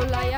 Paula